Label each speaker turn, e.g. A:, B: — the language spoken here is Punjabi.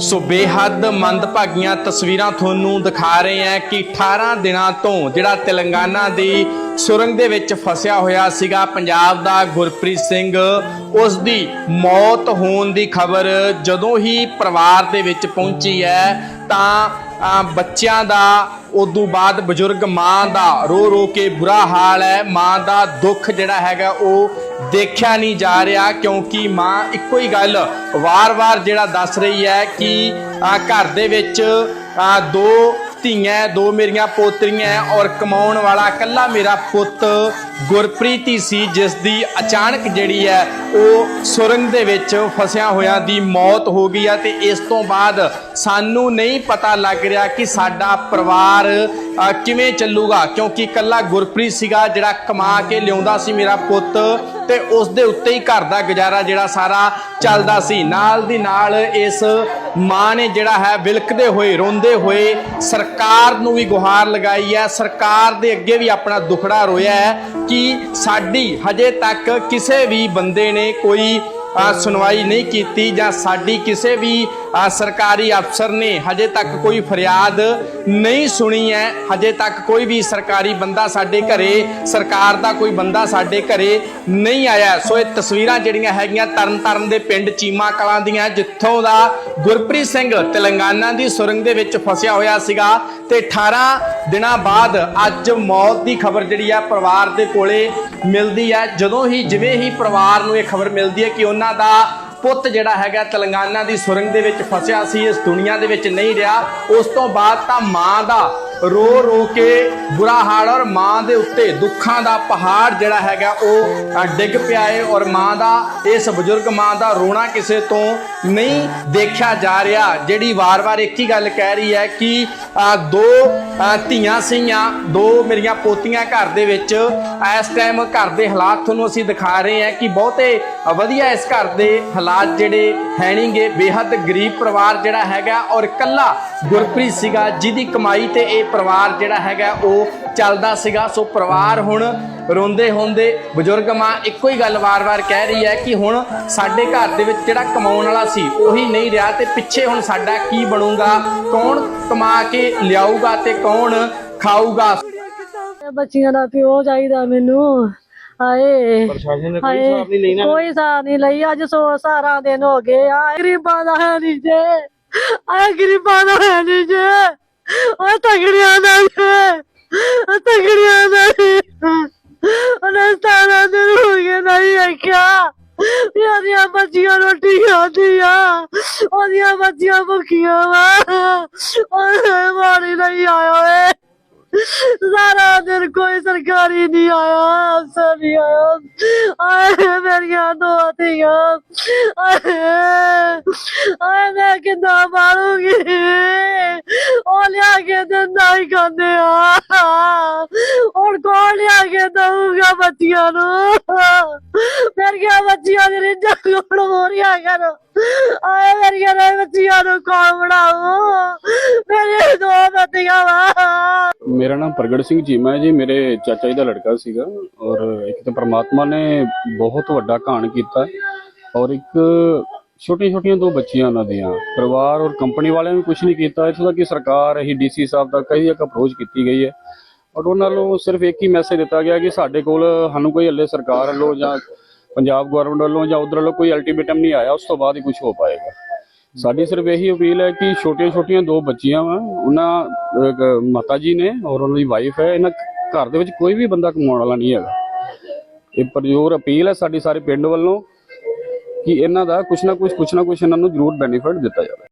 A: ਸੋ ਬੇਹੱਦ ਮੰਦਭਾਗੀਆਂ ਤਸਵੀਰਾਂ ਤੁਹਾਨੂੰ ਦਿਖਾ ਰਹੇ ਹਾਂ ਕਿ 18 ਦਿਨਾਂ ਤੋਂ ਜਿਹੜਾ ਤੇਲੰਗਾਨਾ ਦੀ ਸੁਰੰਗ ਦੇ ਵਿੱਚ ਫਸਿਆ ਹੋਇਆ ਸੀਗਾ, ਪੰਜਾਬ ਦਾ ਗੁਰਪ੍ਰੀਤ ਸਿੰਘ ਉਸ ਦੀ ਮੌਤ ਹੋਣ ਦੀ ਖਬਰ ਜਦੋਂ ਹੀ ਪਰਿਵਾਰ ਦੇ ਵਿੱਚ ਪਹੁੰਚੀ ਹੈ ਤਾਂ ਬੱਚਿਆਂ ਦਾ, ਉਦੋਂ ਬਾਅਦ ਬਜ਼ੁਰਗ ਮਾਂ ਦਾ ਰੋ ਰੋ ਕੇ ਬੁਰਾ ਹਾਲ ਹੈ। ਮਾਂ ਦਾ ਦੁੱਖ ਜਿਹੜਾ ਹੈਗਾ ਉਹ ਦੇਖਿਆ ਨਹੀਂ ਜਾ ਰਿਹਾ ਕਿਉਂਕਿ ਮਾਂ ਇੱਕੋ ਹੀ ਗੱਲ ਵਾਰ-ਵਾਰ ਜਿਹੜਾ ਦੱਸ ਰਹੀ ਹੈ ਕਿ ਘਰ ਦੇ ਵਿੱਚ ਦੋ ਧੀਆਂ ਦੋ ਮੇਰੀਆਂ ਪੋਤਰੀਆਂ ਔਰ ਕਮਾਉਣ ਵਾਲਾ ਇਕੱਲਾ ਮੇਰਾ ਪੁੱਤ ਗੁਰਪ੍ਰੀਤ ਹੀ ਸੀ, ਜਿਸ ਦੀ ਅਚਾਨਕ ਜਿਹੜੀ ਹੈ ਉਹ ਸੁਰੰਗ ਦੇ ਵਿੱਚ ਫਸਿਆ ਹੋਇਆ ਦੀ ਮੌਤ ਹੋ ਗਈ ਹੈ ਤੇ ਇਸ ਤੋਂ ਬਾਅਦ ਸਾਨੂੰ ਨਹੀਂ ਪਤਾ ਲੱਗ ਰਿਹਾ ਕਿ ਸਾਡਾ ਪਰਿਵਾਰ ਕਿਵੇਂ ਚੱਲੂਗਾ, ਕਿਉਂਕਿ ਇਕੱਲਾ ਗੁਰਪ੍ਰੀਤ ਸੀਗਾ ਜਿਹੜਾ ਕਮਾ ਕੇ ਲਿਆਉਂਦਾ ਸੀ ਮੇਰਾ ਪੁੱਤ ਤੇ ਉਸ ਦੇ ਉੱਤੇ ਹੀ ਘਰ ਦਾ ਗੁਜ਼ਾਰਾ ਜਿਹੜਾ ਸਾਰਾ ਚੱਲਦਾ ਸੀ। ਨਾਲ ਦੀ ਨਾਲ ਇਸ ਮਾਂ ਨੇ ਜਿਹੜਾ ਹੈ ਵਿਲਕਦੇ ਹੋਏ, ਰੋਂਦੇ ਹੋਏ ਸਰਕਾਰ ਨੂੰ ਵੀ ਗੁਹਾਰ ਲਗਾਈ ਹੈ। ਸਰਕਾਰ ਦੇ ਅੱਗੇ ਵੀ ਆਪਣਾ ਦੁਖੜਾ ਰੋਇਆ ਹੈ ਕਿ ਸਾਡੀ ਹਜੇ ਤੱਕ ਕਿਸੇ ਵੀ ਬੰਦੇ ਨੇ ਕੋਈ ਸੁਣਵਾਈ ਨਹੀਂ ਕੀਤੀ ਜਾਂ ਸਾਡੀ ਕਿਸੇ ਵੀ ਸਰਕਾਰੀ ਅਫਸਰ ਨੇ ਹਜੇ ਤੱਕ ਕੋਈ ਫਰਿਆਦ ਨਹੀਂ ਸੁਣੀ ਹੈ। ਹਜੇ ਤੱਕ ਕੋਈ ਵੀ ਸਰਕਾਰੀ ਬੰਦਾ ਸਾਡੇ ਘਰੇ, ਸਰਕਾਰ ਦਾ ਕੋਈ ਬੰਦਾ ਸਾਡੇ ਘਰੇ ਨਹੀਂ ਆਇਆ। ਸੋ ਇਹ ਤਸਵੀਰਾਂ ਜਿਹੜੀਆਂ ਹੈਗੀਆਂ ਤਰਨਤਾਰਨ ਦੇ ਪਿੰਡ ਚੀਮਾ ਕਲਾਂ ਦੀਆਂ, ਜਿੱਥੋਂ ਦਾ ਗੁਰਪ੍ਰੀਤ ਸਿੰਘ ਤੇਲੰਗਾਨਾ ਦੀ ਸੁਰੰਗ ਦੇ ਵਿੱਚ ਫਸਿਆ ਹੋਇਆ ਸੀਗਾ। ਤੇ 18 ਦਿਨਾਂ ਬਾਅਦ ਅੱਜ ਮੌਤ ਦੀ ਖਬਰ ਜਿਹੜੀ ਆ ਪਰਿਵਾਰ ਦੇ ਕੋਲੇ ਮਿਲਦੀ ਹੈ ਜਦੋਂ ਹੀ, ਜਿਵੇਂ ਹੀ ਪਰਿਵਾਰ ਨੂੰ ਇਹ ਖਬਰ ਮਿਲਦੀ ਹੈ ਕਿ ਉਹਨਾਂ ਦਾ ਪੁੱਤ ਜਿਹੜਾ ਹੈਗਾ ਤੇਲੰਗਾਨਾ ਦੀ ਸੁਰੰਗ ਦੇ ਵਿੱਚ ਫਸਿਆ ਸੀ, ਇਸ ਦੁਨੀਆ ਦੇ ਵਿੱਚ ਨਹੀਂ ਰਿਹਾ। ਉਸ ਤੋਂ ਬਾਅਦ ਤਾਂ ਮਾਂ ਦਾ ਰੋ ਰੋ ਕੇ ਬੁਰਾ ਹਾਲ ਔਰ ਮਾਂ ਦੇ ਉੱਤੇ ਦੁੱਖਾਂ ਦਾ ਪਹਾੜ ਜਿਹੜਾ ਹੈਗਾ ਉਹ ਡਿੱਗ ਪਿਆ ਹੈ ਔਰ ਮਾਂ ਦਾ, ਇਸ ਬਜ਼ੁਰਗ ਮਾਂ ਦਾ ਰੋਣਾ ਕਿਸੇ ਤੋਂ ਨਹੀਂ ਦੇਖਿਆ ਜਾ ਰਿਹਾ, ਜਿਹੜੀ ਵਾਰ-ਵਾਰ ਇੱਕ ਹੀ ਗੱਲ ਕਹਿ ਰਹੀ ਹੈ ਕਿ ਦੋ ਧੀਆਂ ਸੀਆਂ ਦੋ ਮੇਰੀਆਂ ਪੋਤੀਆਂ ਘਰ ਦੇ ਵਿੱਚ। ਇਸ ਟਾਈਮ ਘਰ ਦੇ ਹਾਲਾਤ ਤੁਹਾਨੂੰ ਅਸੀਂ ਦਿਖਾ ਰਹੇ ਹਾਂ ਕਿ ਬਹੁਤੇ ਵਧੀਆ ਇਸ ਘਰ ਦੇ ਹਾਲਾਤ ਜਿਹੜੇ ਹੈ ਨਹੀਂਗੇ ਬੇਹੱਦ ਗਰੀਬ ਪਰਿਵਾਰ ਜਿਹੜਾ ਹੈਗਾ ਔਰ ਇਕੱਲਾ ਗੁਰਪ੍ਰੀਤ ਸੀਗਾ, ਜਿਹਦੀ ਕਮਾਈ ਤੇ ਇਹ ਪਰਿਵਾਰ ਜਿਹੜਾ ਹੈਗਾ ਉਹ ਚੱਲਦਾ ਸੀਗਾ। ਸੋ ਪਰਿਵਾਰ ਹੁਣ ਰੋਂਦੇ ਹੁੰਦੇ ਬਜ਼ੁਰਗ ਮਾਂ ਇੱਕੋ ਹੀ ਗੱਲ ਵਾਰ-ਵਾਰ ਕਹਿ ਰਹੀ ਹੈ ਕਿ ਹੁਣ ਸਾਡੇ ਘਰ ਦੇ ਵਿੱਚ ਜਿਹੜਾ ਕਮਾਉਣ ਵਾਲਾ ਸੀ ਉਹੀ ਨਹੀਂ ਰਿਹਾ ਤੇ ਪਿੱਛੇ ਹੁਣ ਸਾਡਾ ਕੀ ਬਣੂਗਾ? ਕੌਣ ਕਮਾ ਕੇ ਲਿਆਊਗਾ ਤੇ ਕੌਣ ਖਾਊਗਾ?
B: ਬੱਚੀਆਂ ਦਾ ਪਿਓ ਚਾਹੀਦਾ ਮੈਨੂੰ। ਹਾਏ।
C: ਪ੍ਰਸ਼ਾਸਨ ਨੇ ਕੋਈ ਹਿਸਾਬ ਨਹੀਂ ਲਈ ਨਾ
B: ਕੋਈ ਸਾਰ ਨਹੀਂ ਲਈ। ਅੱਜ ਸੋ ਸਾਰਾ ਦਿਨ ਹੋ ਗਏ। ਆ ਗਰੀਬਾਂ ਦਾ ਹੈ ਨਹੀਂ ਜੇ। ਆ ਗਰੀਬਾਂ ਦਾ ਹੈ ਨਹੀਂ ਜੇ। ਉਹ ਤਗੜੀਆਂ ਦਾ ਜੇ। ਉਹ ਤਗੜੀਆਂ ਦਾ ਉਹਨੇ ਸਾਰਾ ਦਿਨ ਹੋ ਗਏ ਨਹੀਂ ਆਖਿਆ। ਯਾਰੀਆਂ ਬੱਚੀਆਂ ਰੋਟੀ ਖਾਂਦੀਆਂ ਉਹਦੀਆਂ ਬੱਚੀਆਂ ਭੁੱਖੀਆਂ ਵਾ। ਉਹ ਮਾਰੀ ਨਹੀਂ ਆਇਆ ਓਏ। ਸਾਰਾ ਦਿਨ ਕੋਈ ਸਰਕਾਰੀ ਨਹੀਂ ਆਇਆ, ਅਫਸਰ ਨਹੀਂ ਆਇਆ। ਆਏ ਮੇਰੀਆਂ ਦੋ ਧੀਆਂ। ਆਏ ਮੈਂ ਕਿੱਦਾਂ ਮਾਰੂੰਗੀ? ਉਹ ਲਿਆ ਕੇ ਦਿੰਦਾ ਹੀ ਖਾਂਦੇ ਆ। ਹੁਣ ਕੌਣ ਲਿਆ ਕੇ ਦਊਗਾ ਬੱਚੀਆਂ ਨੂੰ? ਮੇਰੀਆਂ ਬੱਚੀਆਂ ਦੀ ਰਿੰਜਾਂ ਕੋਣ ਹੋ ਰਹੀਆਂ ਕਰ ਆਏ ਮੇਰੀਆਂ ਨੇ ਬੱਚੀਆਂ ਨੂੰ ਕੌਣ ਬਣਾਉ ਮੇਰੇ ਦੋ ਬੱਚੀਆਂ ਵਾ।
D: ਮੇਰਾ ਨਾਮ ਪ੍ਰਗਟ ਸਿੰਘ ਚੀਮਾ ਹੈ ਜੀ, ਮੇਰੇ ਚਾਚਾ ਜੀ ਦਾ ਲੜਕਾ ਸੀਗਾ ਔਰ ਇੱਕ ਤਾਂ ਪ੍ਰਮਾਤਮਾ ਨੇ ਬਹੁਤ ਵੱਡਾ ਕਾਣ ਕੀਤਾ ਔਰ ਇੱਕ ਛੋਟੀਆਂ ਛੋਟੀਆਂ ਦੋ ਬੱਚੀਆਂ ਉਹਨਾਂ ਦੀਆਂ। ਪਰਿਵਾਰ ਔਰ ਕੰਪਨੀ ਵਾਲਿਆਂ ਨੇ ਕੁਝ ਨਹੀਂ ਕੀਤਾ। ਇੱਥੋਂ ਤੱਕ ਕਿ ਸਰਕਾਰ ਹੀ ਡੀਸੀ ਸਾਹਿਬ ਤੱਕ ਕਈ ਇੱਕ ਅਪਰੋਚ ਕੀਤੀ ਗਈ ਹੈ। ਔਰ ਉਹਨਾਂ ਨੂੰ ਸਿਰਫ ਇੱਕ ਹੀ ਮੈਸੇਜ ਦਿੱਤਾ ਗਿਆ ਕਿ ਸਾਡੇ ਕੋਲ ਸਾਨੂੰ ਕੋਈ ਹੱਲੇ ਸਰਕਾਰ ਵੱਲੋਂ ਜਾਂ ਪੰਜਾਬ ਗਵਰਨਮੈਂਟ ਵੱਲੋਂ ਜਾਂ ਉਧਰ ਵੱਲੋਂ ਕੋਈ ਅਲਟੀਮੇਟਮ ਨਹੀਂ ਆਇਆ। ਉਸ ਤੋਂ ਬਾਅਦ ਹੀ ਕੁਝ ਹੋ ਪਾਏਗਾ। ਸਾਡੀ ਸਿਰਫ ਇਹੀ ਅਪੀਲ ਹੈ ਕਿ ਛੋਟੀਆਂ ਛੋਟੀਆਂ ਦੋ ਬੱਚੀਆਂ ਵਾ, ਉਹਨਾਂ ਮਾਤਾ ਜੀ ਨੇ ਔਰ ਉਹਨਾਂ ਦੀ ਵਾਈਫ ਹੈ। ਇਹਨਾਂ ਘਰ ਦੇ ਵਿੱਚ ਕੋਈ ਵੀ ਬੰਦਾ ਕਮਾਉਣ ਵਾਲਾ ਨਹੀਂ ਹੈਗਾ। ਇਹ ਪਰਯੋਰ ਅਪੀਲ ਹੈ ਸਾਡੀ ਸਾਰੇ ਪਿੰਡ ਵੱਲੋਂ। ਕਿ ਇਹਨਾਂ ਦਾ ਕੁਛ ਨਾ ਕੁਛ ਕੁਛ ਨਾ ਕੁਛ ਇਹਨਾਂ ਨੂੰ ਜ਼ਰੂਰ ਬੈਨੀਫਿਟ ਦਿੱਤਾ ਜਾਵੇ।